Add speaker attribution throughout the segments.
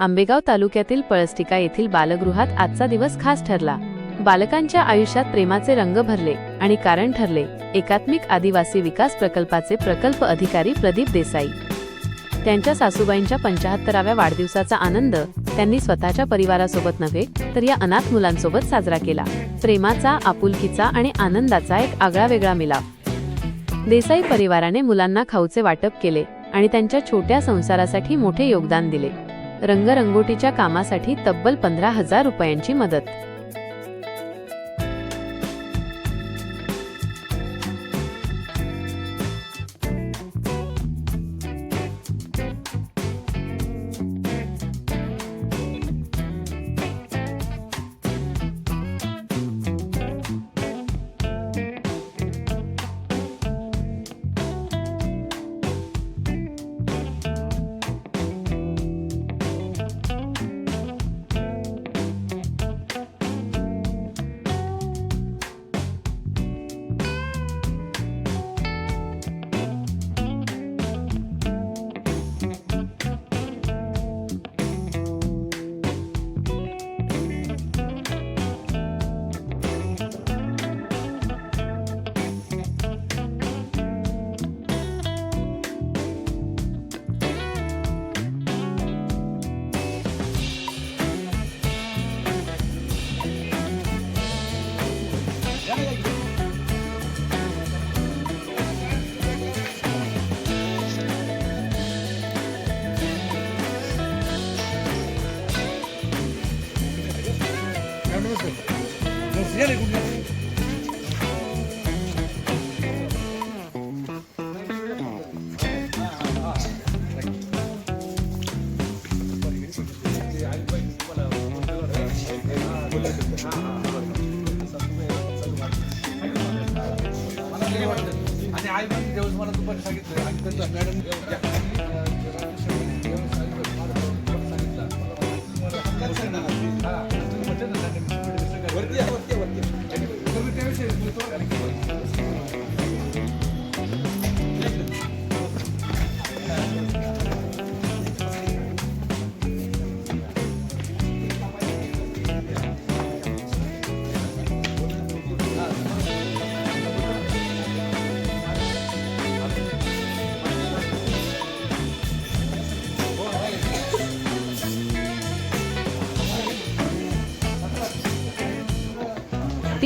Speaker 1: आंबेगाव तालुक्यातील पळस्टिका येथील बालगृहात आजचा दिवस खास ठरला. बालकांच्या आयुष्यात प्रेमाचे रंग भरले आणि कारण ठरले. एकात्मिक आदिवासी विकास प्रकल्पाचे प्रकल्प अधिकारी प्रदीप देसाई. त्यांच्या सासूबाईंच्या पंचाहत्तराव्या वाढदिवसाचा आनंद त्यांनी स्वतःच्या परिवारासोबत नव्हे तर या अनाथ मुलांसोबत साजरा केला. प्रेमाचा आपुलकीचा आणि आनंदाचा एक आगळा वेगळा मिलाप देसाई परिवाराने मुलांना खाऊचे वाटप केले आणि त्यांच्या छोट्या संसारासाठी मोठे योगदान दिले. रंगरंगोटीच्या कामासाठी तब्बल पंधरा हजार रुपयांची मदत.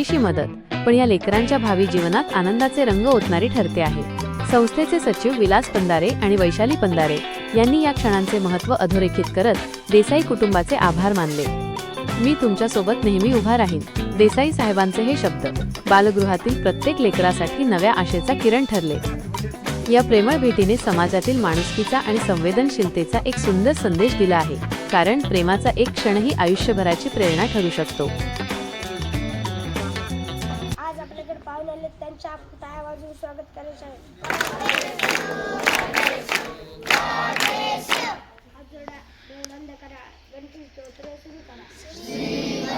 Speaker 1: थोडीशी मदत पण या लेकरांच्या भावी जीवनात आनंदाचे रंग ओतणारी ठरते आहे. संस्थेचे सचिव विलास पंदारे आणि वैशाली पंदारे यांनी या क्षणांचे महत्त्व अधोरेखित करत देसाई कुटुंबाचे आभार मानले. मी तुमच्यासोबत नेहमी उभा राहीन देसाई साहेबांचे हे शब्द. बालगृहातील प्रत्येक लेकरासाठी नव्या आशेचा किरण ठरले. या प्रेमळ भेटीने समाजातील माणुसकीचा आणि संवेदनशीलतेचा एक सुंदर संदेश दिला आहे कारण प्रेमाचा एक क्षणही आयुष्यभराची प्रेरणा ठरू शकतो.
Speaker 2: आले त्यांच्या आपण टाळ्या वाजवून स्वागत करायचं आहे. हात जोडा डोळे बंद करा गणपती स्तोत्र सुरू करा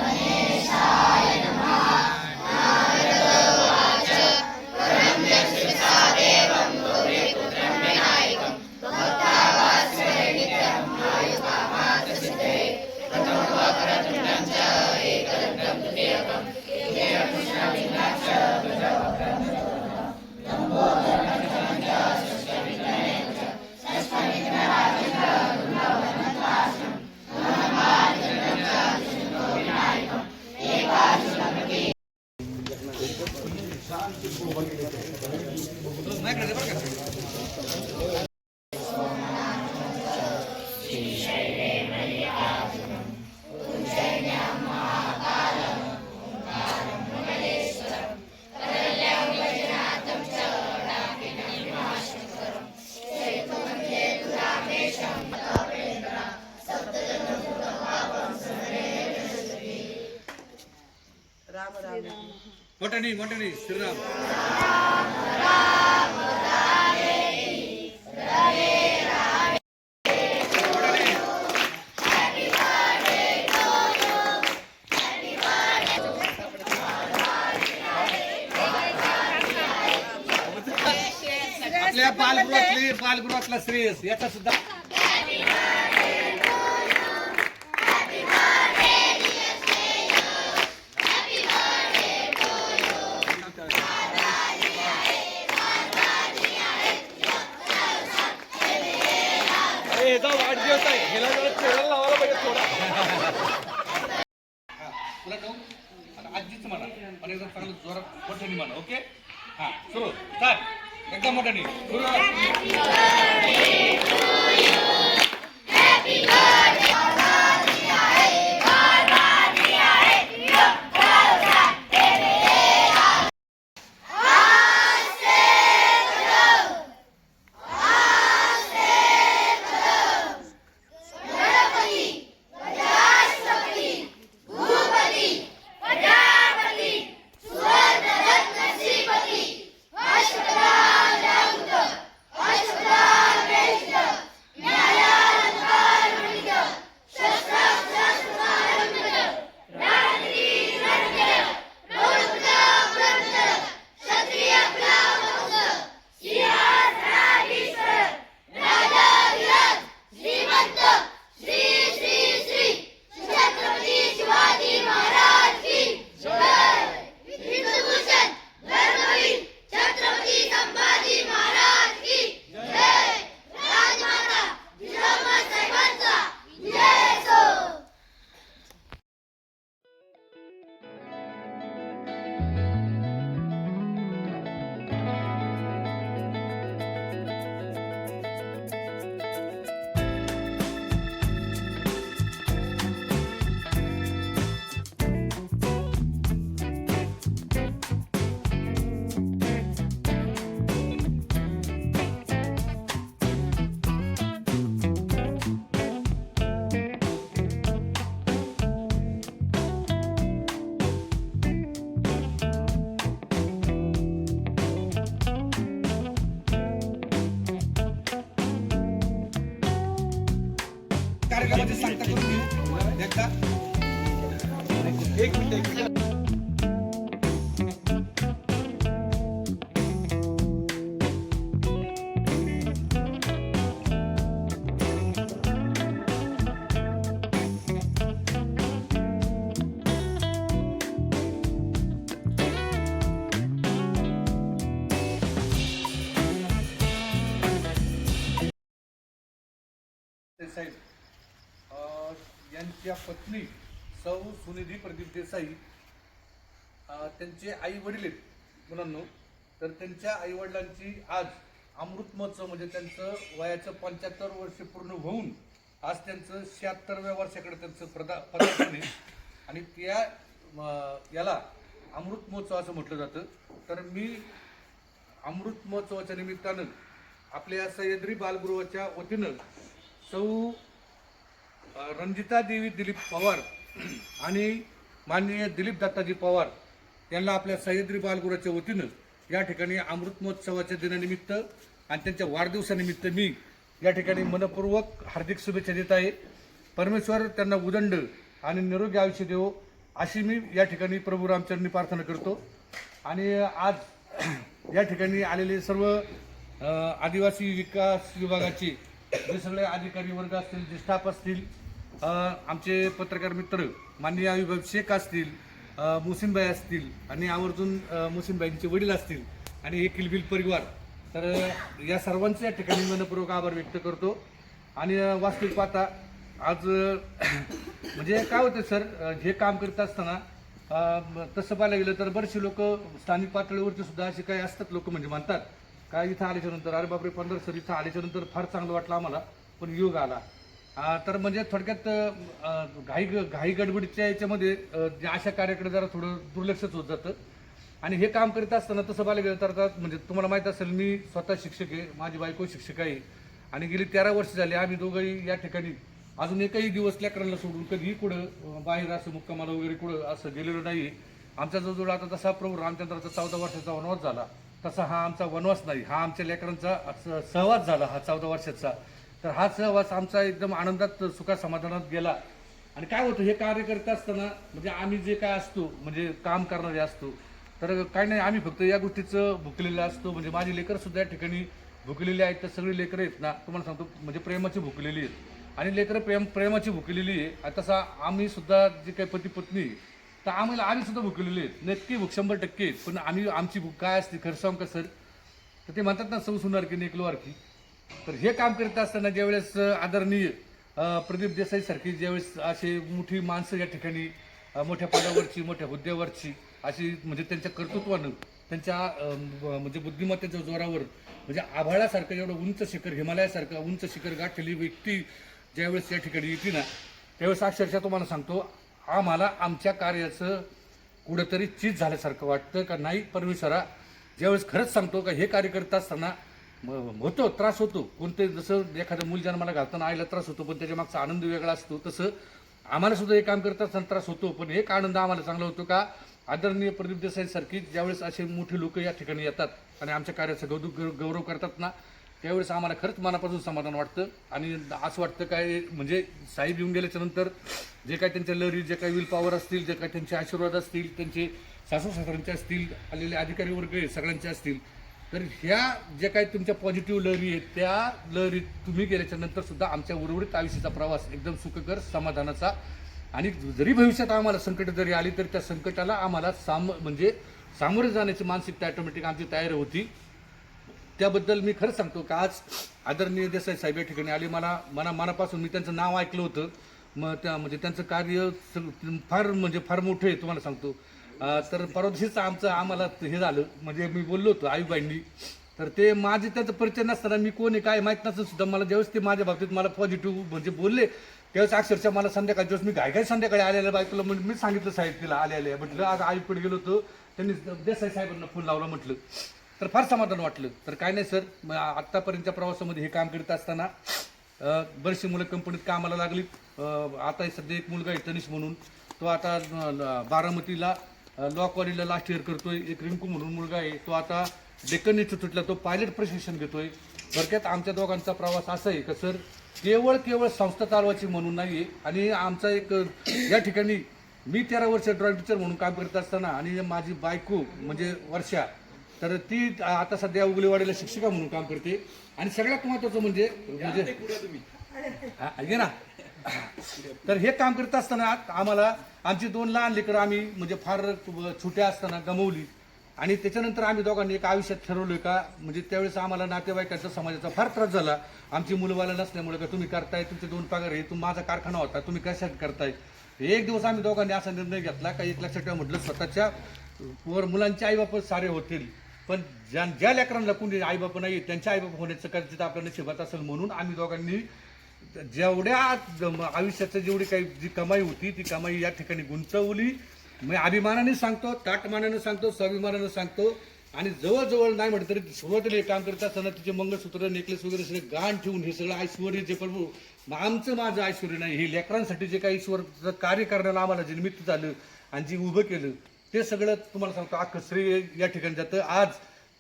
Speaker 3: मोठ्यानी मोठ्यानी श्रीराम आपल्या बालगृहातली बालगृहातला श्रेयस याचा सुद्धा नाही लावायला पाहिजे थोडा. तुला आता आजीच म्हणा. पण एकदम चांगलं जोरात मोठ्याने म्हणा ओके? हां सुरू. स्टार्ट एकदम मोठ्याने. सुरू देसाई यांच्या पत्नी सौ सुनिधी प्रदीप देसाई त्यांचे आई वडील आहेत मुलांनो तर त्यांच्या आईवडिलांची आज अमृत महोत्सव म्हणजे त्यांचं वयाचं पंच्याहत्तर वर्ष पूर्ण होऊन आज त्यांचं शहात्तरव्या वर्षाकडे त्यांचं प्रदा पदार्पण आहे. आणि त्या याला अमृत महोत्सव असं म्हटलं जातं. तर मी अमृत महोत्सवाच्या निमित्तानं आपल्या सह्याद्री बालगृहाच्या वतीनं सौ रंजिता रणजिता देवी दिलीप पवार आणि माननीय दिलीप दत्ताजी पवार यांना आपल्या सह्याद्री बालगुराच्या वतीनं या ठिकाणी अमृत महोत्सवाच्या दिनानिमित्त आणि त्यांच्या वाढदिवसानिमित्त मी या ठिकाणी मनपूर्वक हार्दिक शुभेच्छा देत आहे. परमेश्वर त्यांना उदंड आणि निरोगी आयुष्य देवो अशी मी या ठिकाणी प्रभू रामचरणी प्रार्थना करतो. आणि आज या ठिकाणी आलेले सर्व आदिवासी विकास विभागाचे जे सगळे अधिकारी वर्ग असतील जे स्टाफ असतील आमचे पत्रकार मित्र माननीय अविभाव शेख असतील मुसीमबाई असतील आणि आवर्जून मुसीमबाईंचे वडील असतील आणि हे किलबिल परिवार. तर या सर्वांचे या ठिकाणी मनपूर्वक आभार व्यक्त करतो. आणि वास्तविक पाहता आज म्हणजे काय होतं सर हे काम करत असताना तसं पाहायला गेलं तर बरेचसे लोक स्थानिक पातळीवरती सुद्धा असे काही असतात लोक म्हणजे म्हणतात काय इथं आल्याच्यानंतर? अरे बापरे पंधरा सर इथं आल्याच्यानंतर फार चांगलं वाटलं आम्हाला. पण योग आला. तर म्हणजे थोडक्यात घाई घाई गडबडीच्या याच्यामध्ये अशा कार्याकडे जरा थोडं दुर्लक्षच होत जातं. आणि हे काम करीत असताना तसं बाल गेलं तर म्हणजे तुम्हाला माहीत असेल मी स्वतः शिक्षक आहे माझी बायको शिक्षक आहे. आणि गेली तेरा वर्ष झाली आम्ही दोघंही या ठिकाणी अजून एकही दिवस लेकरांना सोडून कधीही कुठं बाहेर असं मुक्कामाला वगैरे कुठं असं गेलेलं नाही आमचा जो जोड आता तसा प्रभू रामचंद्राचा चौदा वर्षाचा वनवास झाला. तसा हा आमचा वनवास नाही. हा आमच्या लेकरांचा असं सहवास झाला हा चौदा वर्षाचा. तर हा सहवास आमचा एकदम आनंदात सुखा समाधानात गेला. आणि काय होतं हे कार्य करत असताना म्हणजे आम्ही जे काय असतो म्हणजे काम करणारे असतो तर काय नाही आम्ही फक्त या गोष्टीचं भुकलेलं असतो. म्हणजे माझी लेकरंसुद्धा या ठिकाणी भुकलेली आहेत. तर सगळी लेकरं आहेत ना तुम्हाला सांगतो म्हणजे प्रेमाची भुकलेली आहेत. आणि लेकरं प्रेम प्रेमाची भुकलेली आहे. आणि तसा आम्हीसुद्धा जे काही पती पत्नी तर आम्हाला आम्ही सुद्धा भुकलेले आहेत. नक्की भूक शंभर टक्के पण आम्ही आमची भूक काय असते खरं सांग का सर? तर ते म्हणतात ना सौ सुनार की नेकलो की तर हे काम करत असताना ज्यावेळेस आदरणीय प्रदीप देसाईसारखी ज्यावेळेस असे मोठी माणसं या ठिकाणी मोठ्या पदावरची मोठ्या हुद्द्यावरची अशी म्हणजे त्यांच्या कर्तृत्वानं त्यांच्या ब- म्हणजे बुद्धिमत्तेच्या जोरावर म्हणजे आभाळासारखं एवढं उंच शिखर हिमालयासारखं उंच शिखर गाठलेली व्यक्ती ज्यावेळेस या ठिकाणी येते ना त्यावेळेस अक्षरशः तुम्हाला सांगतो आम्हाला आमच्या कार्याचं कुठंतरी चीज झाल्यासारखं वाटतं का नाही? परमेश्वरा ज्यावेळेस खरंच सांगतो का हे कार्य करत असताना म- होतो त्रास होतो. कोणते जसं एखादं मूल जन्माला घालताना आईला त्रास होतो पण त्याच्या मागचा आनंद वेगळा असतो तसं आम्हाला सुद्धा हे काम करत असताना त्रास होतो पण एक आनंद आम्हाला चांगला होतो का आदरणीय प्रदीप देसाईसारखी ज्यावेळेस असे मोठे लोक या ठिकाणी येतात आणि आमच्या कार्याचं गौरव गौरव करतात ना त्यावेळेस आम्हाला खरंच मनापासून समाधान वाटतं. आणि असं वाटतं काय म्हणजे साहेब येऊन गेल्याच्यानंतर जे काय त्यांच्या लहरी जे काही विल पॉवर असतील जे काय त्यांचे आशीर्वाद असतील त्यांचे सासू सासऱ्यांचे असतील आलेले अधिकारी वर्ग सगळ्यांचे असतील. तर ह्या ज्या काही तुमच्या पॉझिटिव्ह लहरी आहेत त्या लहरी तुम्ही गेल्याच्यानंतर सुद्धा आमच्या उर्वरित आयुष्याचा प्रवास एकदम सुखकर समाधानाचा. आणि जरी भविष्यात आम्हाला संकट जरी आली तरी त्या संकटाला आम्हाला साम म्हणजे सामोरे जाण्याची मानसिकता ऑटोमॅटिक आमची तयार होती. त्याबद्दल मी खरं सांगतो का आज आदरणीय देसाई साहेब या ठिकाणी आले. मला मना मनापासून मी त्यांचं नाव ऐकलं होतं. मग त्या म्हणजे त्यांचं कार्य फार म्हणजे फार मोठं आहे तुम्हाला सांगतो. तर परवा दिवशीच आमचं आम्हाला हे झालं. म्हणजे मी बोललो होतो आईबाईंनी. तर ते माझे त्याचं परिचय नसताना मी कोण आहे काय माहीत नसून सुद्धा. मला ज्यावेळेस ते माझ्या बाबतीत मला पॉझिटिव्ह म्हणजे बोलले त्यावेळेस अक्षरशः मला संध्याकाळी ज्यावेळेस मी काय काय संध्याकाळी आलेल्या बायकोला म्हणजे मी सांगितलं साहेब तिला आले आले म्हटलं आज आईकडे गेलो होतो. त्यांनी देसाई साहेबांना फोन लावला म्हटलं. तर फार समाधान वाटलं. तर काय नाही सर. मग आत्तापर्यंतच्या प्रवासामध्ये हे काम करीत असताना बरेचशी बरीचशी मुलं कंपनीत कामाला लागली. आता सध्या एक मुलगा आहे तनिष म्हणून. तो आता ल- बारामतीला लॉ कॉलेजला लास्ट इयर करतोय. एक रिंकू म्हणून मुलगा आहे. तो आता डेक्कन इन्स्टिट्यूटला तो पायलट प्रशिक्षण घेतोय. थोडक्यात आमच्या दोघांचा प्रवास असा आहे का सर? केवळ केवळ संस्था चालवायची म्हणून नाही आणि आमचा एक या ठिकाणी मी तेरा वर्ष ड्रॉइंग टीचर म्हणून काम करत असताना आणि माझी बायको म्हणजे वर्षा तर ती आता सध्या उगलेवाडीला शिक्षिका म्हणून काम करते. आणि सगळ्यात महत्वाचं म्हणजे म्हणजे हा, ना. तर हे काम करत असताना आम्हाला आमची दोन लहान लेकरं आम्ही म्हणजे फार छोट्या असताना गमवली. आणि त्याच्यानंतर आम्ही दोघांनी एक आयुष्यात ठरवलं का म्हणजे त्यावेळेस आम्हाला नातेवाईकांचा समाजाचा फार त्रास झाला. आमची मुलंबाला नसल्यामुळे का तुम्ही करताय तुमचे दोन पगार आहे तुम माझा कारखाना होता तुम्ही कशात करताय? एक दिवस आम्ही दोघांनी असा निर्णय घेतला का एक लक्षात ठेवा म्हटलं स्वतःच्या वर मुलांचे आईबाप सारे होतील. पण ज्या ज्या लेकरांना कोणी आईबापा नाही त्यांच्या आईबाप होण्याचं कदाचित आपल्या नशिबात असेल म्हणून आम्ही दोघांनी जेवढ्या आयुष्याचं जेवढी काही जी कमाई होती ती कमाई या ठिकाणी गुंतवली. मी अभिमानाने सांगतो ताटमानाने सांगतो स्वाभिमानाने सांगतो. आणि जवळजवळ नाही म्हटलं तरी सुरुवातीला हे काम करत असताना तिचे मंगळसूत्र नेकलेस वगैरे सगळे गाण ठेवून हे सगळं ऐश्वर जे पण आमचं माझं ऐश्वर नाही. हे लेकरांसाठी जे काही ईश्वरचं कार्य करण्याला आम्हाला जे निमित्त झालं आणि जे उभं केलं ते सगळं तुम्हाला सांगतो अख्खं श्रेय या ठिकाणी जातं. आज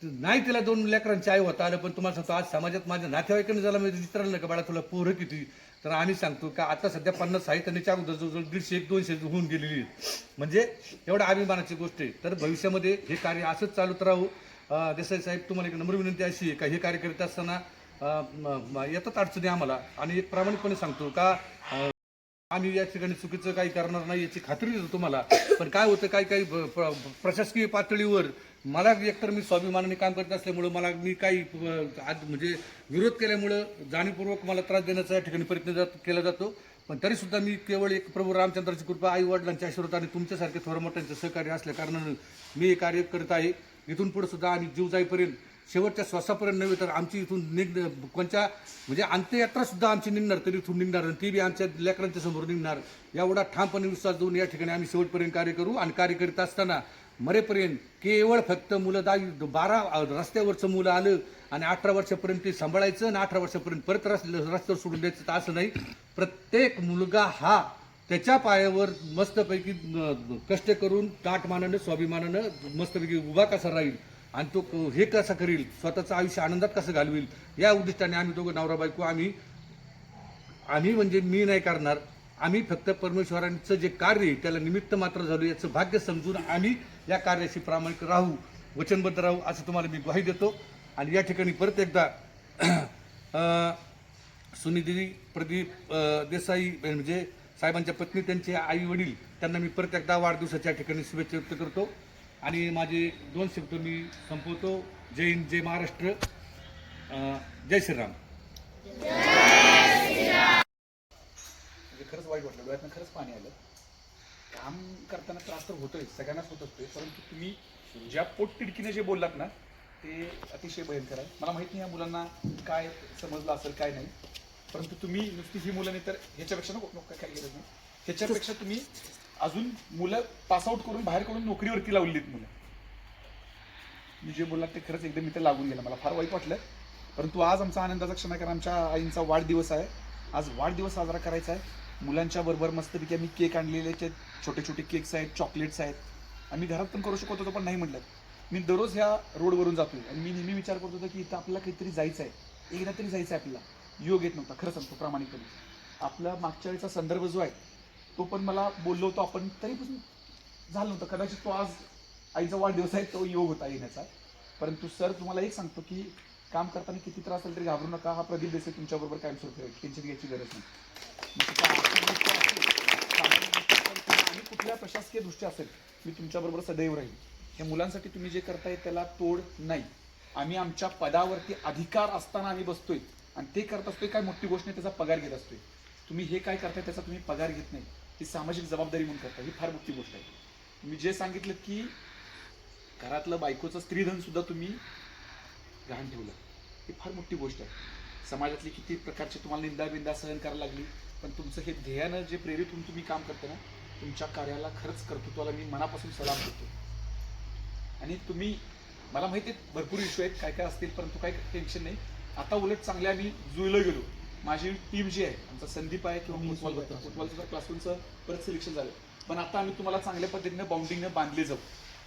Speaker 3: नाही तिला दोन लेकरांची आई होता आलं पण तुम्हाला सांगतो आज समाजात माझ्या नातेवाईकांनी झाला मी विचारलं का बाळा तुला पोरं किती? तर आम्ही सांगतो का आता सध्या पन्नास आहे आणि अगोदर जवळजवळ दीडशे एक दोनशे होऊन गेलेली म्हणजे एवढ्या अभिमानाची गोष्ट आहे. तर भविष्यामध्ये हे कार्य असंच चालूत राहू. देसाई साहेब तुम्हाला एक नम्र विनंती अशी आहे का हे कार्य करीत असताना येतात अडचणी आम्हाला. आणि एक प्रामाणिकपणे सांगतो का आम्ही या ठिकाणी चुकीचं काही करणार नाही याची खात्री देतो तुम्हाला. पण काय होतं काही काही प्रशासकीय पातळीवर मला एकतर मी स्वाभिमानाने काम करत असल्यामुळं मला मी काही आज म्हणजे विरोध केल्यामुळं जाणीवपूर्वक मला त्रास देण्याचा या ठिकाणी प्रयत्न जात केला जातो. पण तरी सुद्धा मी केवळ एक प्रभू रामचंद्राची कृपा आई वडिलांच्या आशीर्वाद आणि तुमच्यासारखे थोर मोठ्यांचं सहकार्य असल्या कारणानं मी हे कार्य करत आहे. इथून पुढे सुद्धा आम्ही जीव जाईपर्यंत शेवटच्या श्वासापर्यंत नव्हे तर आमची इथून निघ कोणच्या म्हणजे अंत्ययात्रासुद्धा आमची निघणार तरी इथून निघणार आणि ती बी आमच्या लेकरांच्या समोर निघणार. एवढा ठामपणे विश्वास देऊन या ठिकाणी आम्ही शेवटपर्यंत कार्य करू आणि कार्य करीत असताना मरेपर्यंत केवळ फक्त मुलं दहावी बारा रस्त्यावरचं मुलं आलं आणि अठरा वर्षापर्यंत ते सांभाळायचं आणि अठरा वर्षापर्यंत परत रस रस्त्यावर सोडून द्यायचं तर असं नाही. प्रत्येक मुलगा हा त्याच्या पायावर मस्तपैकी कष्ट करून ताटमानानं स्वाभिमानानं मस्तपैकी उभा कसा राहील? आणि तो क- हे कसं करील? स्वतःचं आयुष्य आनंदात कसं घालवील? या उद्दिष्टाने आम्ही दोघं नवरा बायको आम्ही आम्ही म्हणजे मी नाही करणार. आम्ही फक्त परमेश्वरांचं जे कार्य आहे त्याला निमित्त मात्र झालो. याचं भाग्य समजून आम्ही या कार्याशी प्रामाणिक राहू. वचनबद्ध राहू असं तुम्हाला मी ग्वाही देतो. आणि या ठिकाणी परत एकदा सुनिधी प्रदीप देसाई म्हणजे साहेबांच्या पत्नी त्यांचे आई वडील त्यांना मी परत एकदा वाढदिवसाच्या ठिकाणी शुभेच्छा व्यक्त करतो. आणि माझे दोन शब्द मी संपवतो. जय हिंद जय महाराष्ट्र. जय श्रीराम.
Speaker 4: म्हणजे खरंच वाईट वाटलं. डोळ्यातनं खरंच पाणी आलं. काम करताना त्रास तर होतोय सगळ्यांनाच होत असतोय. परंतु तुम्ही ज्या पोटतिडकीने जे बोललात ना ते अतिशय भयंकर आहे. मला माहीत नाही या मुलांना काय समजलं असेल काय नाही. परंतु तुम्ही नुसती ही मुलं नाही तर ह्याच्यापेक्षा नको नको काय गरज नाही. ह्याच्यापेक्षा तुम्ही अजून मुलं पासआउट करून बाहेर करून नोकरीवरती लावलीत मुलं. मी जे बोलला ते खरंच एकदम इथं लागून गेलं. मला फार वाईट वाटलं. परंतु आज आमचा आनंदाचा क्षण आहे कारण आमच्या आईंचा वाढदिवस आहे. आज वाढदिवस साजरा करायचा आहे. मुलांच्या बरोबर मस्तपैकी आम्ही केक आणलेले आहेत. छोटे छोटे केक्स आहेत चॉकलेट्स आहेत. आम्ही घरात पण करू शकत होतो पण नाही म्हटलं. मी दररोज ह्या रोडवरून जातोय. आणि मी नेहमी विचार करत होतो की इथं आपल्याला काहीतरी जायचं आहे. एकदा तरी जायचं आहे आपल्याला. योग येत नव्हता खरं सांगतो प्रामाणिकपणे. आपला मागच्या वेळेचा संदर्भ जो आहे तो पण मला बोललो होतो आपण. तरीपासून झालं नव्हतं. कदाचित तो आज आईचा वाढदिवस आहे तो योग होता येण्याचा. परंतु सर तुम्हाला एक सांगतो की काम करताना किती त्रास असेल तरी घाबरू नका. हा प्रदीप देसाई तुमच्याबरोबर कायम स्वरूपी आहे. टेन्शन घ्यायची गरज नाही. आणि कुठल्या प्रशासकीय दृष्ट्या असेल मी तुमच्याबरोबर सदैव राहील हे मुलांसाठी तुम्ही जे करताय त्याला तोड नाही. आम्ही आमच्या पदावरती अधिकार असताना आम्ही बसतोय. आणि ते करत असतोय काय मोठी गोष्ट नाही त्याचा पगार घेत असतोय. तुम्ही हे काय करताय त्याचा तुम्ही पगार घेत नाही. ही सामाजिक जबाबदारी म्हणून करता ही फार मोठी गोष्ट आहे. मी जे सांगितलं की घरातलं बायकोचं स्त्रीधन सुद्धा तुम्ही गहाण ठेवलं. ही फार मोठी गोष्ट आहे. समाजातली किती प्रकारची तुम्हाला निंदा बिंदा सहन करायला लागली पण तुमचं हे ध्येयानं जे प्रेरित होऊन तुम्ही काम करता ना तुमच्या कार्याला खरंच कर्तृत्वाला मी मनापासून सलाम करतो आणि तुम्ही मला माहिती आहे भरपूर इश्यू आहेत काय काय असतील परंतु काही टेन्शन नाही. आता उलट चांगल्या आम्ही जुळलो गेलो. माझी टीम जी आहे आमचा संदीप आहे किंवा फुटबॉल फुटबॉलचं क्लासरूमचं परत सिलेक्शन झालं. पण आता आम्ही तुम्हाला चांगल्या पद्धतीने बाउंडिंगने बांधले जाऊ.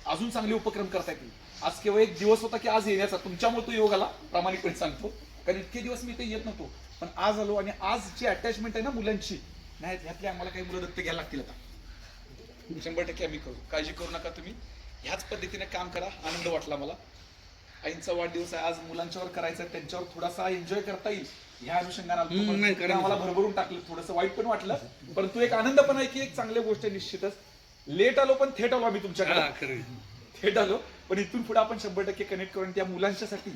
Speaker 4: अजून चांगले उपक्रम करता येतील आज केवळ एक दिवस होता की आज येण्याचा. तुमच्यामुळे तो योग आला प्रामाणिकपणे सांगतो. कारण इतके दिवस मी इथे येत नव्हतो. पण आज आलो आणि आज जी अटॅचमेंट आहे ना मुलांची नाही ह्यातली आम्हाला काही मुलं दत्त घ्यायला लागतील आता. शंभर टक्के आम्ही करू. काळजी करू नका तुम्ही. ह्याच पद्धतीने काम करा. आनंद वाटला मला. आईंचा वाढदिवस आहे. आज मुलांच्यावर करायचा त्यांच्यावर थोडासा एन्जॉय करता येईल. ह्या अनुषंगाने.
Speaker 3: हम्म, नाही.
Speaker 4: आम्हाला भरभरून टाकलं. थोडंसं वाईट पण वाटलं. परंतु एक आनंद पण आहे की एक चांगली गोष्ट आहे निश्चितच. लेट आलो पण थेट आलो आम्ही
Speaker 3: हा,
Speaker 4: तुमच्याकडे
Speaker 3: खरं आहे.
Speaker 4: थेट आलो. पण इथून पुढे आपण शंभर टक्के कनेक्ट करून त्या मुलांच्यासाठी.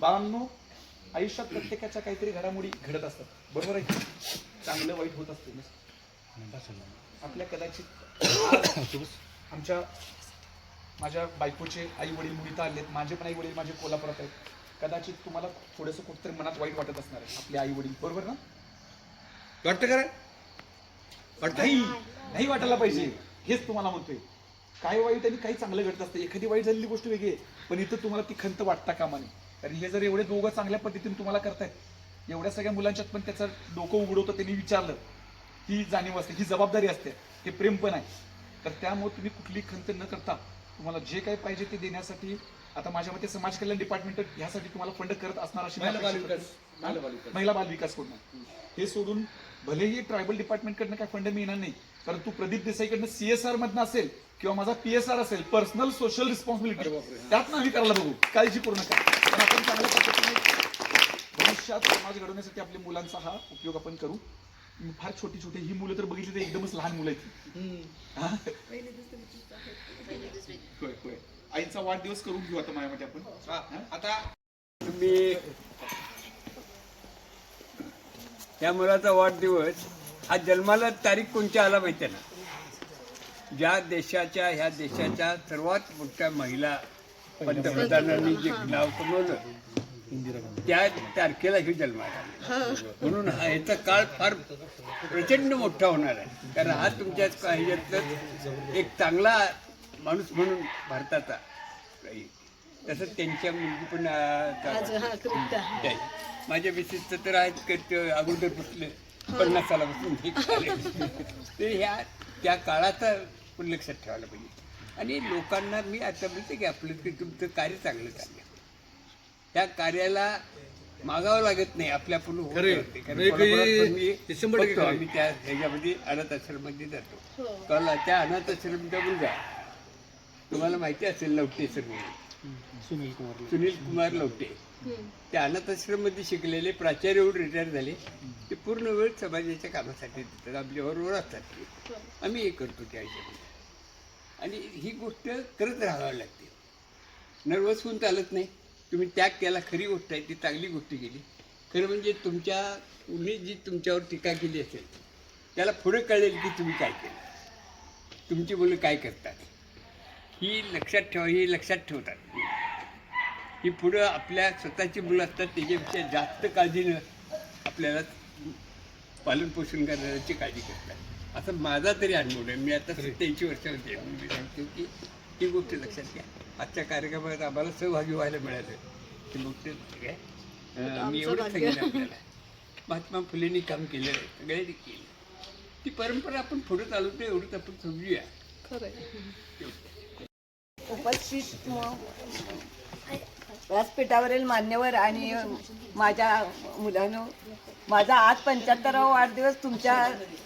Speaker 4: बाळांनो आयुष्यात प्रत्येकाच्या काहीतरी घडामोडी घडत असतात. बरोबर आहे की? चांगलं वाईट होत असते. आपल्या कदाचित आज आमच्या माझ्या बायकोचे आई वडील मुली तर आलेत. माझे पण आई वडील माझे कोल्हापुरात आहेत. कदाचित तुम्हाला थोडंसं कुठतरी मनात वाईट वाटत असणार आहे. आपले आई वडील. बरोबर ना?
Speaker 3: वाटतं का रे? वाटतं?
Speaker 4: नाही. नाही वाटायला पाहिजे. हेच तुम्हाला म्हणतोय. काय वाईट आणि काही चांगलं घडत असतं. एखादी वाईट झालेली गोष्ट वेगळी आहे. पण इथं तुम्हाला ती खंत वाटता कामा नये कारण हे जर एवढे दोघं चांगल्या पद्धतीने तुम्हाला करतायत एवढ्या सगळ्या मुलांच्यात पण त्याचं डोकं उघडवतं त्यांनी विचारलं ही जाणीव असते ही जबाबदारी असते. हे प्रेम पण आहे. तर त्यामुळे तुम्ही कुठली खंत न करता तुम्हाला जे काही पाहिजे ते देण्यासाठी आता माझ्या मते समाज कल्याण डिपार्टमेंट ह्यासाठी तुम्हाला फंड करत असणार अशी
Speaker 3: महिला बालविकास.
Speaker 4: करतो.
Speaker 3: महिला
Speaker 4: बाल विकासकडून हे सोडून भलेही ट्रायबल डिपार्टमेंट कडनं काय फंड मिळणार नाही परंतु प्रदीप देसाईकडनं सीएसआर मधनं असेल किंवा माझा पीएसआर असेल पर्सनल सोशल रिस्पॉन्सिबिलिटी
Speaker 3: अरे बापरे, हा.
Speaker 4: त्यातनं आम्ही करायला बघू काळजी करू नका पण आपण चांगल्या पद्धतीने भविष्यात समाज घडवण्यासाठी आपल्या मुलांचा हा उपयोग आपण करू फार छोटी छोटी ही मुलं तर बघितली तर एकदमच लहान मुलं आहेत
Speaker 3: हम्म.
Speaker 4: हा? होय होय आईचा वाढदिवस करून घेऊ आता माझ्यामध्ये आपण.
Speaker 3: हा, आता
Speaker 5: तुम्ही त्या मुलाचा वाढदिवस हा जन्माला तारीख कोणती आला माहिती ना? ज्या देशाच्या ह्या देशाच्या सर्वात मोठ्या महिला पंतप्रधानांनी जे नाव कमवलं त्या तारखेला हे जन्माला आले. म्हणून हा ह्याचा काळ फार प्रचंड मोठा होणार आहे. कारण हा तुमच्या ह्याच्यातलं एक चांगला माणूस म्हणून भारताचा राहील. तसं त्यांच्या मुलगी पण आहे. माझ्या मिसेसचं तर आहेत का ते अगोदर पुसलं. पन्नास सालापासून हे. तर ह्या त्या काळाचा पण लक्षात ठेवायला पाहिजे. आणि लोकांना मी आता म्हणते की आपलं ते तुमचं कार्य चांगलं चाललं. त्या कार्याला मागावं लागत नाही. आपल्या कोल्हापुरात पण
Speaker 3: ते.
Speaker 5: आम्ही त्या ह्याच्यामध्ये अनाथ आश्रममध्ये जातो. काल त्या अनाथ आश्रमचा मुलगा तुम्हाला माहिती असेल लवटे सर सुनील कुमार सुनील कुमार लवटे. त्या अनाथ आश्रममध्ये शिकलेले प्राचार्य होऊन रिटायर झाले. ते पूर्ण वेळ समाजाच्या कामासाठी देतात. आपल्याबरोबर असतात ते. आम्ही हे करतो त्या ह्याच्यामध्ये आणि ही गोष्ट करत राहावी लागते. नर्वस होऊन चालत नाही. तुम्ही त्याग केला खरी गोष्ट आहे ती चांगली गोष्ट केली. खरं म्हणजे तुमच्या कुणी जी तुमच्यावर टीका केली असेल त्याला पुढे कळेल की तुम्ही काय केलं. तुमची मुलं काय करतात. ही लक्षात ठेवा ही लक्षात ठेवतात. ही पुढं आपल्या स्वतःची मुलं असतात त्याच्यापेक्षा जास्त काळजीनं आपल्याला पालनपोषण करण्याची काळजी करतात. असं माझा तरी अनुभव आहे. मी आता सत्याऐंशी वर्षामध्ये आहे. मी सांगतो की ही गोष्ट लक्षात घ्या. आजच्या कार्यक्रमात आम्हाला सहभागी व्हायला मिळालं. ही गोष्ट काय मी एवढंच सांगेन आपल्याला. महात्मा फुलेंनी काम केलं सगळ्यांनी केलं. ती परंपरा आपण पुढे चालवतो एवढंच आपण समजूया.
Speaker 6: उपस्थित व्यासपीठावरील मान्यवर आणि माझ्या मुलांनो माझा आज पंच्याहत्तरावा वाढदिवस तुमच्या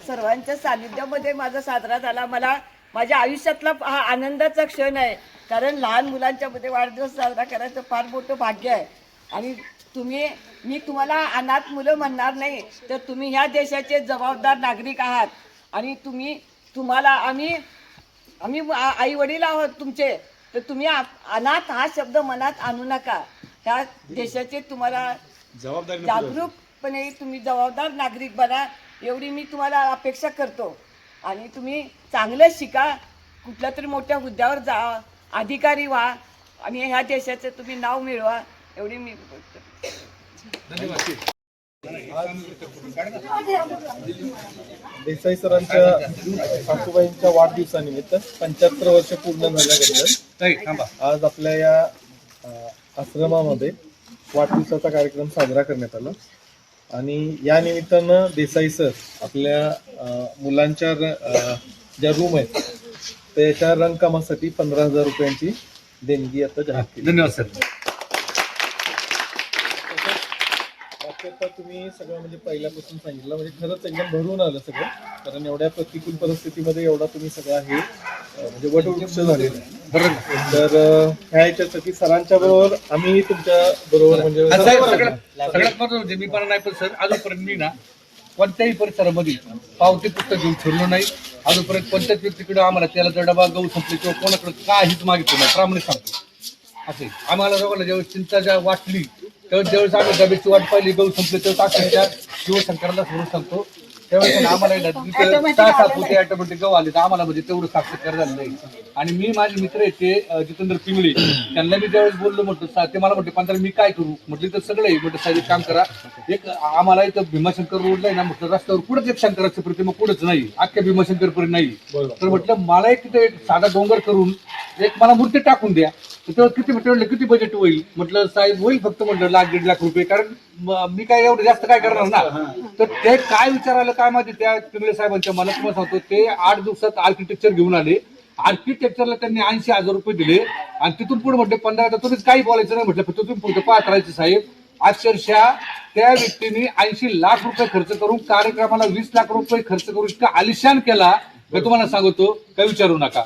Speaker 6: सर्वांच्या सानिध्यामध्ये माझा साजरा झाला. मला माझ्या आयुष्यातला हा आनंदाचा क्षण आहे. कारण लहान मुलांच्या मध्ये वाढदिवस साजरा करायचं फार मोठं भाग्य आहे. आणि तुम्ही मी तुम्हाला अनाथ मुलं म्हणणार नाही तर तुम्ही ह्या देशाचे जबाबदार नागरिक आहात. आणि तुम्ही तुम्हाला आम्ही आम्ही आई वडील आहोत तुमचे. तर तुम्ही अनाथ हा शब्द मनात आणू नका. ह्या देशाचे तुम्हाला
Speaker 4: जबाबदारी
Speaker 6: जागरूकपणे तुम्ही जबाबदार नागरिक बना एवढी मी तुम्हाला अपेक्षा करतो. आणि तुम्ही चांगलं शिका कुठल्या तरी मोठ्या हुद्द्यावर जा अधिकारी व्हा आणि ह्या देशाचं तुम्ही नाव मिळवा एवढी मी
Speaker 7: देसाई सरांच्या सासूबाईंच्या वाढदिवसानिमित्त पंच्याहत्तर वर्ष पूर्ण झाल्याबद्दल आज आपल्या या आश्रमामध्ये वाढदिवसाचा कार्यक्रम साजरा करण्यात आला. आणि या निमित्तानं देसाई सर आपल्या मुलांच्या ज्या रूम आहेत त्याच्या रंगकामासाठी पंधरा हजार रुपयांची देणगी आता जाहीर केली.
Speaker 3: धन्यवाद सर.
Speaker 7: बाकी आता तुम्ही सगळं म्हणजे पहिल्यापासून सांगितलं. म्हणजे खरंच एकदम भरून आलं सगळं. कारण एवढ्या प्रतिकूल परिस्थितीमध्ये एवढा तुम्ही सगळा हे म्हणजे वटवृक्ष झालेला आहे. तर ह्या याच्यासाठी सरांच्या बरोबर आम्ही तुमच्या बरोबर म्हणजे
Speaker 3: आणि साहेब सगळ्यात सगळ्यात महत्वाचं म्हणजे मी पण नाही पण सर अजूनपर्यंत मी ना कोणत्याही परिसरामध्ये पावती पुस्तक घेऊन फिरलो नाही. अजूनपर्यंत कोणत्याच व्यक्तीकडे आम्हाला त्याला डबा गहू संपले किंवा कोणाकडे काहीच मागितलं नाही. प्रामाणिक सांगतो. असे आम्हाला दोघांना ज्यावेळेस चिंता ज्या वाटली तर ज्यावेळेस आम्ही डब्याची वाट पाहिली गहू संपले तर अक्षरशः शिवशंकराला सोडून सांगतो. त्यावेळेस आम्हाला आहे ना तिथं सहा सात होते ऑटोमॅटिक गहू आले तर आम्हाला म्हणजे तेवढं साक्षात्कार झालं नाही. आणि मी माझे मित्र आहेत ते अं, जितेंद्र पिंगळे. त्यांना मी ज्यावेळेस बोललो म्हटलं सा- ते मला म्हटले पंधरा मी काय करू? म्हटलं तर सगळं आहे. म्हटलं साहेब एक काम करा. एक आम्हाला इथं भीमाशंकर रोडला आहे ना म्हटलं रस्त्यावर कुठंच एक शंकराची प्रतिमा कुठंच नाही. अख्ख्या भीमाशंकर पर्यंत नाही. तर म्हटलं मला एक तिथे एक साधा डोंगर करून एक मला मूर्ती टाकून द्या. तर तेव्हा किती म्हटलं किती बजेट होईल? म्हटलं साहेब होईल फक्त म्हटलं लाख दीड लाख रुपये. कारण म- मी काय एवढं जास्त काय करणार ना? तर ते काय विचारायला काय माहिती त्या पिंगळे साहेबांच्या मला तुम्हाला सांगतो ते आठ दिवसात आर्किटेक्चर घेऊन आले. आर्किटेक्चरला त्यांनी ऐंशी हजार रुपये दिले. आणि तिथून पुढे म्हटले पंधरा हजार. तुम्हीच काही बोलायचं नाही म्हटलं तिथून पुढे पाहत राहायचं साहेब. अक्षरशः त्या व्यक्तीने ऐंशी लाख रुपये खर्च करून कार्यक्रमाला वीस लाख रुपये खर्च करून इतका आलिशान केला. मी तुम्हाला सांगतो काही विचारू नका.